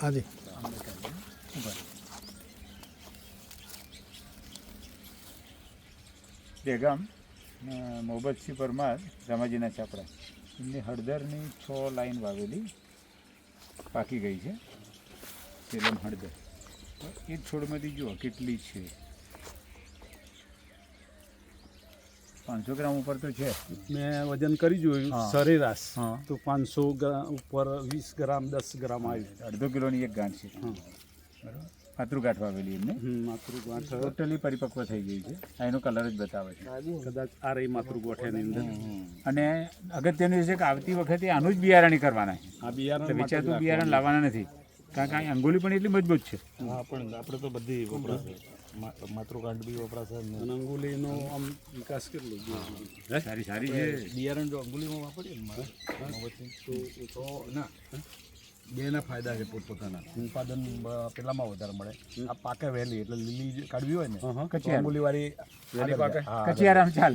હાજી બેગમ ને મોહબ્બતસિંહ પરમાર, રામાજીના ચાપડા એમની હળદરની છ લાઈન વાવેલી પાકી ગઈ છે. તેલમ હળદર. એ છોડમાંથી જુઓ, કેટલી છે. પાંચસો ગ્રામ ઉપર તો છે. મેં વજન કરી જોયું. સરેરાશ. તો પાંચસો ગ્રામ ઉપર વીસ ગ્રામ દસ ગ્રામ આવ્યું અડધો કિલોની એક ગાંઠ છે. બરાબર. પાતળું ગાંઠ વાવેલી એમને. માતૃ ગાંઠ. ટોટલી પરિપક્વ થઈ ગઈ છે. આ એનો કલર જ બતાવે છે. કદાચ આ રહી માતૃ ગોઠેની અંદર. અને અગત્યનું છે કે આવતી વખતે આનું જ બિયારણી કરવાના છે. આ બિયારણ વિચારતું બિયારણ લાવવાના નથી. કારણ કે અંગોલી પણ એટલી મજબૂત છે. હા પણ આપણે તો બધી વપરાશે. માતૃકાંડ બી વપરાશે અને અંગુલીનો આમ વિકાસ કેટલો સારી સારી છે. બિયારણ જો અંગુલીમાં વાપરીએ તો તો ના. બેના ફાયદા છે પોતપોતાના. ઉત્પાદન પેલામાં વધારે મળે. આ પાકે વહેલી એટલે લીલી જે કાઢવી હોય ને કચી હા. વાળી પાકે. હા કચી આરામ ચાલે.